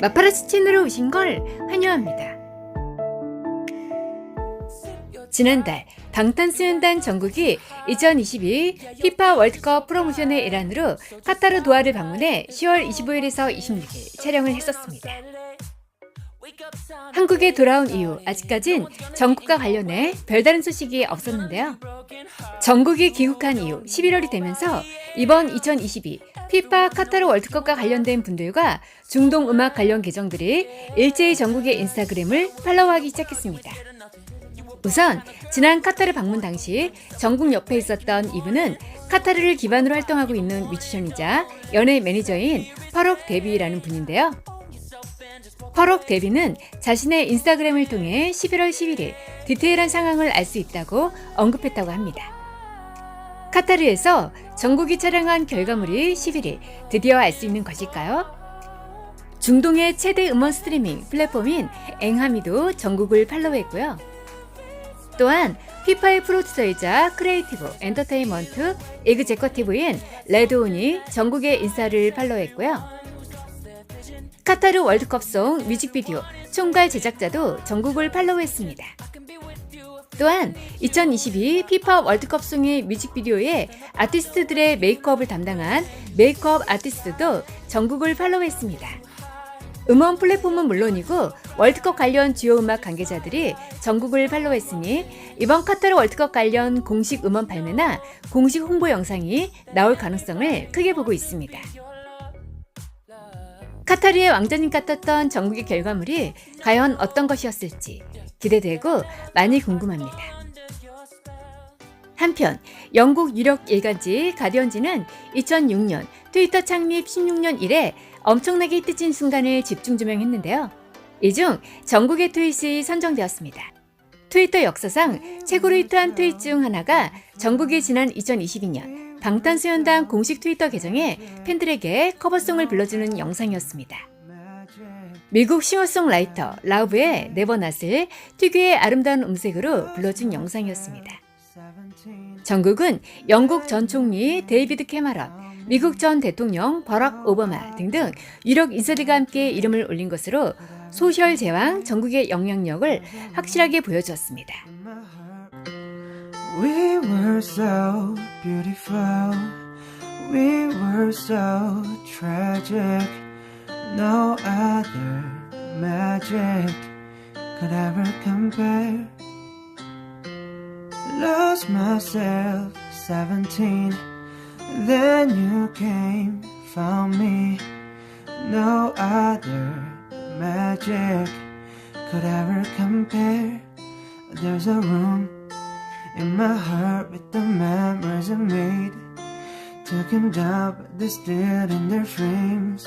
마파라치친으로 오신 걸 환영합니다. 지난달 방탄소년단 정국이 2022 피파 월드컵 프로모션의 일환으로 카타르 도하를 방문해 10월 25일에서 26일 촬영을 했었습니다. 한국에 돌아온 이후 아직까진 정국과 관련해 별다른 소식이 없었는데요. 정국이 귀국한 이후 11월이 되면서 이번 2022 피파 카타르 월드컵과 관련된 분들과 중동 음악 관련 계정들이 일제히 전국의 인스타그램을 팔로우하기 시작했습니다. 우선 지난 카타르 방문 당시 전국 옆에 있었던 이분은 카타르를 기반으로 활동하고 있는 뮤지션이자 연예 매니저인 퍼럭 데비라는 분인데요. 퍼럭 데비는 자신의 인스타그램을 통해 11월 11일 디테일한 상황을 알 수 있다고 언급했다고 합니다. 카타르에서 전국이 촬영한 결과물이 11일 드디어 알 수 있는 것일까요? 중동의 최대 음원 스트리밍 플랫폼인 앵하미도 전국을 팔로우했고요. 또한 피파의 프로듀서이자 크리에이티브 엔터테인먼트 에그제커티브인 레드온이 전국의 인사를 팔로우했고요. 카타르 월드컵송 뮤직비디오 총괄 제작자도 전국을 팔로우했습니다. 또한 2022 피파 월드컵 송의 뮤직비디오에 아티스트들의 메이크업을 담당한 메이크업 아티스트도 전국을 팔로우했습니다. 음원 플랫폼은 물론이고 월드컵 관련 주요 음악 관계자들이 전국을 팔로우했으니 이번 카타르 월드컵 관련 공식 음원 발매나 공식 홍보 영상이 나올 가능성을 크게 보고 있습니다. 카타르의 왕자님 같았던 전국의 결과물이 과연 어떤 것이었을지 기대되고 많이 궁금합니다. 한편 영국 유력 일간지 가디언지는 2006년 트위터 창립 16년 이래 엄청나게 히트친 순간을 집중 조명했는데요. 이 중 전국의 트윗이 선정되었습니다. 트위터 역사상 최고로 히트한 트윗 중 하나가 전국이 지난 2022년 방탄소년단 공식 트위터 계정에 팬들에게 커버송을 불러주는 영상이었습니다. 미국 싱어송라이터 라우브의 네버낫을 특유의 아름다운 음색으로 불러준 영상이었습니다. 전국은 영국 전 총리 데이비드 캐머런, 미국 전 대통령 버락 오바마 등등 유력 인사들과 함께 이름을 올린 것으로 소셜 제왕 전국의 영향력을 확실하게 보여주었습니다. We were so beautiful. We were so tragic. No other magic could ever compare. Lost myself, 17. Then you came, found me. No other magic could ever compare. There's a room in my heart with the memories I made. Took him down, but they're still in their frames.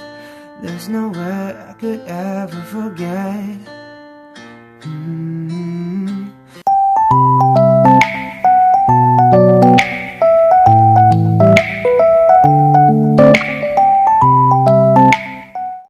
There's no way I could ever forget.